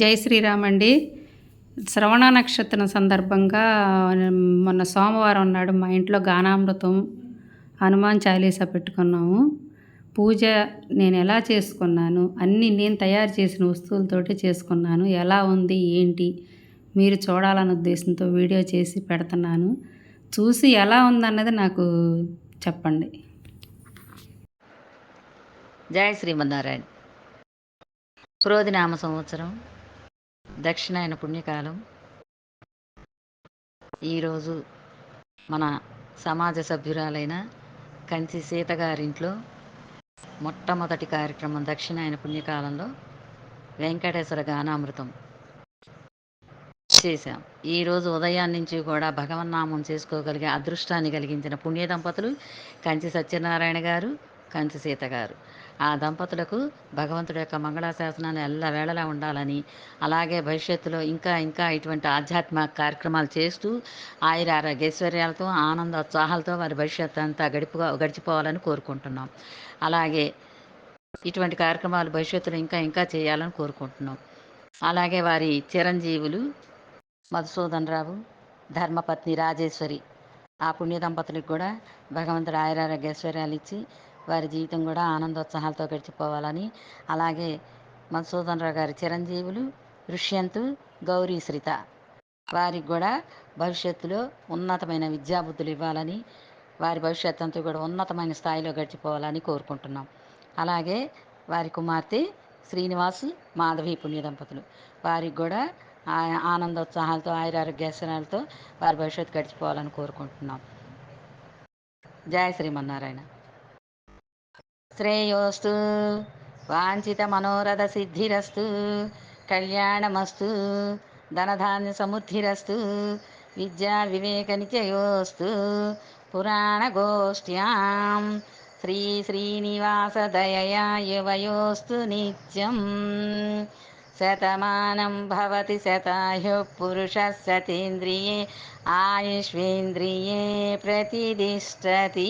జై శ్రీరామ్ అండి శ్రవణ నక్షత్రం సందర్భంగా మొన్న సోమవారం నాడు మా ఇంట్లో గానామృతం హనుమాన్ చాలీసా పెట్టుకున్నాము. పూజ నేను ఎలా చేసుకున్నాను అన్నీ నేను తయారు చేసిన వస్తువులతోటి చేసుకున్నాను ఎలా ఉంది ఏంటి మీరు చూడాలన్న ఉద్దేశంతో వీడియో చేసి పెడుతున్నాను. చూసి ఎలా ఉందన్నది నాకు చెప్పండి. జయ శ్రీమన్నారాయణ. క్రోధినామ సంవత్సరం దక్షిణాయన పుణ్యకాలం. ఈరోజు మన సమాజ సభ్యురాలైన కంచి సీత గారింట్లో మొట్టమొదటి కార్యక్రమం దక్షిణాయన పుణ్యకాలంలో వెంకటేశ్వర గానామృతం చేశాం. ఈరోజు ఉదయం నుంచి కూడా భగవన్నామం చేసుకోగలిగే అదృష్టాన్ని కలిగించిన పుణ్య దంపతులు కంచి సత్యనారాయణ గారు కంచి సీత గారు. ఆ దంపతులకు భగవంతుడి యొక్క మంగళాశాసనాన్ని ఎల్లవేళలా ఉండాలని అలాగే భవిష్యత్తులో ఇంకా ఇంకా ఇటువంటి ఆధ్యాత్మిక కార్యక్రమాలు చేస్తూ ఆయుర ఆరోగ్యైశ్వర్యాలతో ఆనంద ఉత్సాహాలతో వారి భవిష్యత్తు అంతా గడిపో గడిచిపోవాలని కోరుకుంటున్నాం. అలాగే ఇటువంటి కార్యక్రమాలు భవిష్యత్తులో ఇంకా ఇంకా చేయాలని కోరుకుంటున్నాం. అలాగే వారి చిరంజీవులు మధుసూదన్ రావు ధర్మపత్ని రాజేశ్వరి ఆ పుణ్య దంపతులకు కూడా భగవంతుడు ఆయురారోగ్యశ్వర్యాలు ఇచ్చి వారి జీవితం కూడా ఆనందోత్సాహాలతో గడిచిపోవాలని. అలాగే మధుసూదన్ రావు గారి చిరంజీవులు ఋష్యంతు గౌరీ శ్రిత వారికి కూడా భవిష్యత్తులో ఉన్నతమైన విద్యాబుద్ధులు ఇవ్వాలని వారి భవిష్యత్తు అంతా కూడా ఉన్నతమైన స్థాయిలో గడిచిపోవాలని కోరుకుంటున్నాం. అలాగే వారి కుమార్తె శ్రీనివాస్ మాధవి పుణ్య దంపతులు వారికి కూడా ఆనందోత్సాహాలతో ఆయురారోగ్యాసనాలతో వారి భవిష్యత్తు గడిచిపోవాలని కోరుకుంటున్నాం. జయ శ్రీమన్నారాయణ. శ్రేయోస్తు వాంఛిత మనోరథ సిద్ధిరస్తు కళ్యాణమస్తు ధనధాన్య సముద్ధిరస్తు విద్యా వివేక నిత్యయోస్తు పురాణ గోష్ఠ్యాం శ్రీ శ్రీనివాస దయయా యువయోస్తు నిత్యం. శతమానం భవతి శతాయు పురుష సతీంద్రియే ఆయుష్వేంద్రియే ప్రతిష్టతి.